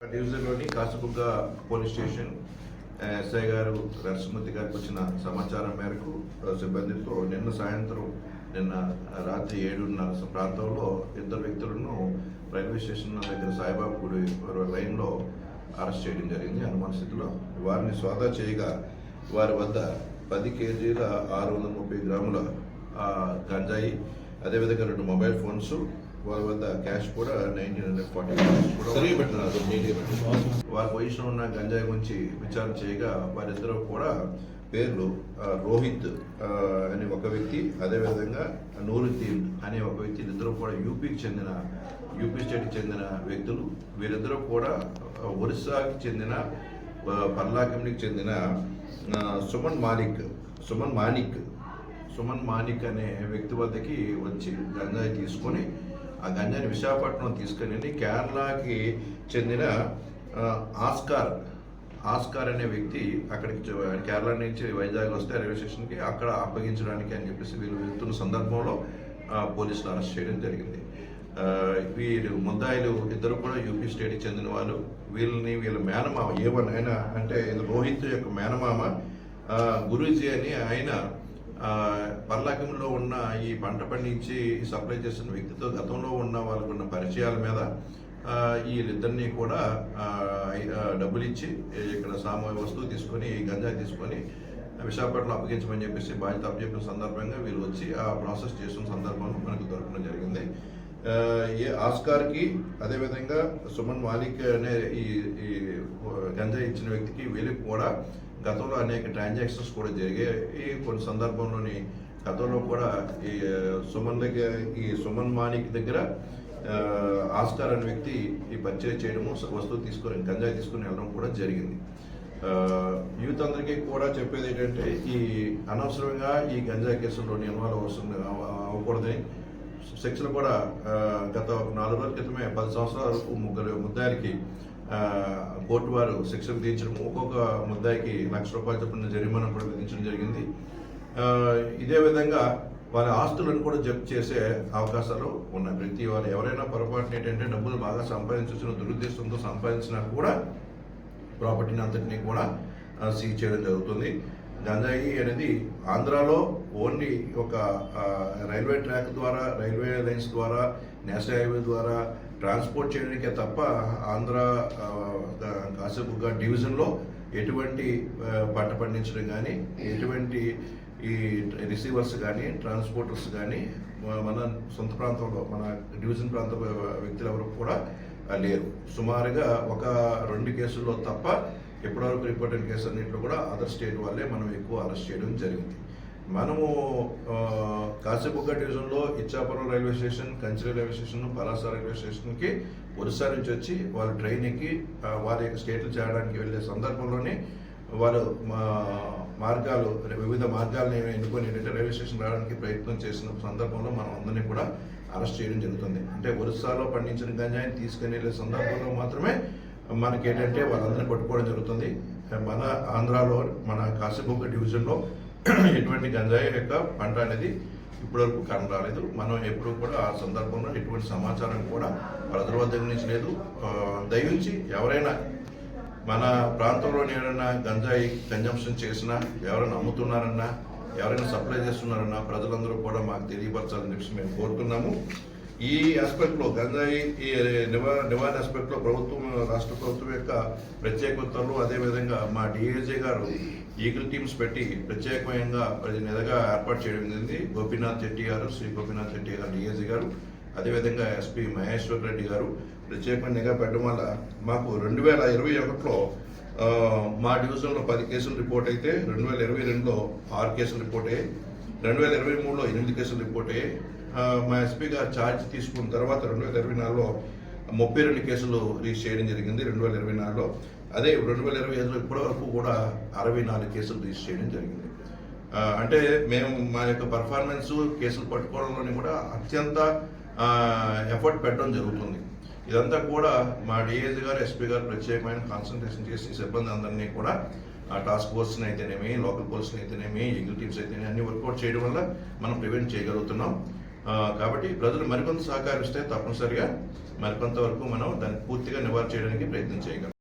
డివిజన్లోని కాసుబుగ్గ police station SI గారు నరసింహతి గారికి వచ్చిన సమాచారం మేరకు సిబ్బందితో నిన్న సాయంత్రం నిన్న రాత్రి ఏడున్నర ప్రాంతంలో ఇద్దరు వ్యక్తులను రైల్వే స్టేషన్ దగ్గర సాయిబాబు గుడి లైన్లో అరెస్ట్ చేయడం జరిగింది. అనుమాన స్థితిలో వారిని సోదా చేయగా వారి వద్ద పది కేజీల ఆరు వందల ముప్పై గ్రాముల గంజాయి అదేవిధంగా రెండు మొబైల్ ఫోన్స్ వారి వద్ద క్యాష్ కూడా నైన్టీన్ హండ్రెడ్ ఫార్టీ కూడా పెట్టినారు వారి పొజిషన్ ఉన్న గంజాయి గురించి విచారణ చేయగా వారిద్దరూ కూడా పేర్లు రోహిత్ అనే ఒక వ్యక్తి అదేవిధంగా నూరుద్దీన్ అనే ఒక వ్యక్తి ఇద్దరు కూడా యూపీకి చెందిన యూపీ స్టేట్కి చెందిన వ్యక్తులు. వీరిద్దరూ కూడా ఒరిస్సాకి చెందిన పర్లాకంకి చెందిన సుమన్ మాలిక్ సుమన్ మానిక్ సుమన్ మానిక్ అనే వ్యక్తి వద్దకి వచ్చి గంజాయి తీసుకొని ఆ గంజాయిని విశాఖపట్నం తీసుకుని వెళ్ళి కేరళకి చెందిన ఆస్కార్ ఆస్కార్ అనే వ్యక్తి అక్కడికి కేరళ నుంచి వైజాగ్ వస్తే రైల్వే స్టేషన్కి అక్కడ అప్పగించడానికి అని చెప్పేసి వీళ్ళు వెళ్తున్న సందర్భంలో పోలీసులు అరెస్ట్ చేయడం జరిగింది. వీరు ముద్దాయిలు ఇద్దరు కూడా యూపీ స్టేట్కి చెందిన వాళ్ళు. వీళ్ళని వీళ్ళ మేనమామ ఏమన్నా ఆయన అంటే రోహిత్ యొక్క మేనమామ గురూజీ అని ఆయన పల్లకంలో పర్లాకంలో ఉన్న ఈ పంట పండించి సప్లై చేసిన వ్యక్తితో గతంలో ఉన్న వాళ్ళకు ఉన్న పరిచయాల మీద వీళ్ళిద్దరినీ కూడా డబ్బులు ఇచ్చి ఇక్కడ సామూహిక వస్తువు తీసుకొని గంజా గంజాయి తీసుకొని విశాఖపట్నం అప్పగించమని చెప్పేసి బాధ్యత అప్పచెప్పిన సందర్భంగా వీళ్ళు వచ్చి ఆ ప్రాసెస్ చేస్తున్న సందర్భంలో మనకు దొరకడం జరిగింది. ఏ ఆస్కార్కి అదేవిధంగా సుమన్ మాలిక్ అనే ఈ ఈ గంజాయి ఇచ్చిన వ్యక్తికి వీళ్ళకి కూడా గతంలో అనేక ట్రాన్సాక్షన్స్ కూడా జరిగాయి. ఈ కొన్ని సందర్భంలోని గతంలో కూడా ఈ సుమన్ దగ్గర ఈ సుమన్ మానిక్ దగ్గర ఆస్కార్ అనే వ్యక్తి ఈ పర్చేజ్ చేయడము వస్తువు తీసుకొని గంజాయి తీసుకొని వెళ్ళడం కూడా జరిగింది. యూత్ అందరికీ కూడా చెప్పేది ఏంటంటే ఈ అనవసరంగా ఈ గంజాయి కేసుల్లో ఇన్వాల్వ్ అవసరం అవ్వకూడదని శిక్షలు కూడా గత నాలుగు రోజుల క్రితమే పది సంవత్సరాల వరకు ముగ్గురు ముద్దారికి కోర్టు వారు శిక్షలు విధించడం ఒక్కొక్క ముద్దాయికి లక్ష రూపాయల చొప్పున జరిమానా కూడా విధించడం జరిగింది. ఇదే విధంగా వారి ఆస్తులను కూడా జప్తు చేసే అవకాశాలు ఉన్నాయి. ప్రతి వారు ఎవరైనా పొరపాటున ఏంటంటే డబ్బులు బాగా సంపాదించిన దురుద్దేశంతో సంపాదించినా కూడా ప్రాపర్టీని అంతటినీ కూడా సీజ్ చేయడం జరుగుతుంది. గంజాయి అనేది ఆంధ్రాలో ఓన్లీ ఒక రైల్వే ట్రాక్ ద్వారా రైల్వే లైన్స్ ద్వారా నేషనల్ హైవే ద్వారా ట్రాన్స్పోర్ట్ చేయడానికే తప్ప ఆంధ్ర కాసేపుగా డివిజన్లో ఎటువంటి పంట పండించడం కానీ ఎటువంటి ఈ రిసీవర్స్ కానీ ట్రాన్స్పోర్టర్స్ కానీ మన సొంత ప్రాంతంలో మన డివిజన్ ప్రాంత వ్యక్తులు ఎవరు కూడా లేరు. సుమారుగా ఒక రెండు కేసుల్లో తప్ప ఇప్పటివరకు రిపోర్ట్ కేసు అన్నింటిలో కూడా అదర్ స్టేట్ వాళ్ళే మనం ఎక్కువ అరెస్ట్ చేయడం జరిగింది. మనము ఆ, డివిజన్లో Ichchapuram railway station Kanchi railway station Palasa railway స్టేషన్కి ఒరిస్సా నుంచి వచ్చి వాళ్ళు ట్రైన్ ఎక్కి వారి యొక్క స్టేట్లు చేయడానికి వెళ్ళే సందర్భంలోనే వారు మా మార్గాలు వివిధ మార్గాలను ఎన్నుకొని ఏంటంటే రైల్వే స్టేషన్ రావడానికి ప్రయత్నం చేసిన సందర్భంలో మనం అందరినీ కూడా అరెస్ట్ చేయడం జరుగుతుంది. అంటే ఒరిస్సాలో పండించిన గంజాయిని తీసుకుని వెళ్ళే సందర్భంలో మాత్రమే మనకి ఏంటంటే వాళ్ళందరినీ పట్టుకోవడం జరుగుతుంది. మన ఆంధ్రాలో మన కాశీబుగ్గ డివిజన్లో ఎటువంటి గంజాయి యొక్క పంట అనేది ఇప్పటివరకు కన రాలేదు. మనం ఎప్పుడు కూడా ఆ సందర్భంలో ఎటువంటి సమాచారం కూడా వాళ్ళందరి వద్ద నుంచి లేదు. దయించి ఎవరైనా మన ప్రాంతంలో ఎవరైనా గంజాయి కన్జంప్షన్ చేసినా ఎవరైనా అమ్ముతున్నారన్నా ఎవరైనా సప్లై చేస్తున్నారన్నా ప్రజలందరూ కూడా మాకు తెలియపరచాలని చెప్పి మేము కోరుతున్నాము. ఈ ఆస్పెక్ట్లో గంజాయి ఈ నివా నివారణ ఆస్పెక్ట్లో ప్రభుత్వం రాష్ట్ర ప్రభుత్వం యొక్క ప్రత్యేక ఉత్తర్వులు అదేవిధంగా మా డిఏజీ గారు ఈగిల్ టీమ్స్ పెట్టి ప్రత్యేకంగా నెలగా ఏర్పాటు చేయడం జరిగింది. గోపీనాథ్ చెట్టి గారు శ్రీ గోపీనాథ్ చెట్టి గారు డిఏజీ గారు అదేవిధంగా ఎస్పీ మహేశ్వర్ రెడ్డి గారు ప్రత్యేకమైన నిఘా పెట్టడం వల్ల మాకు రెండు వేల ఇరవై ఒకటిలో మా డివిజన్లో పది కేసులు రిపోర్ట్ అయితే రెండు వేల ఇరవై రెండులో ఆరు కేసులు రిపోర్ట్ అయ్యాయి. రెండు వేల ఇరవై మూడులో ఎనిమిది కేసులు రిపోర్ట్ అయ్యాయి. మా ఎస్పీ గారు ఛార్జ్ తీసుకున్న తర్వాత రెండు వేల ఇరవై నాలుగులో ముప్పై రెండు కేసులు రిజిస్టర్ చేయడం జరిగింది రెండు వేల ఇరవై నాలుగులో. అదే రెండు వేల ఇరవై ఐదులో ఇప్పటి వరకు కూడా అరవై నాలుగు కేసులు రిజిస్టర్ చేయడం జరిగింది. అంటే మేము మా యొక్క పర్ఫార్మెన్స్ కేసులు పట్టుకోవడంలోని కూడా అత్యంత ఎఫర్ట్ పెట్టడం జరుగుతుంది. ఇదంతా కూడా మా డిఏజీ గారు ఎస్పీ గారు ప్రత్యేకమైన కాన్సన్ట్రేషన్ చేసి సిబ్బంది అందరినీ కూడా ఆ టాస్క్ ఫోర్స్ని అయితేనేమి లోకల్ పోలీస్ని అయితేనేమి ఎంగిల్ టీమ్స్ అయితేనే అన్ని వర్కౌట్ చేయడం వల్ల మనం ప్రివెంట్ చేయగలుగుతున్నాం. కాబట్టి ప్రజలు మరికొంత సహకరిస్తే తప్పనిసరిగా మరికొంత వరకు మనం దాన్ని పూర్తిగా నివారణ చేయడానికి ప్రయత్నం చేయగలం.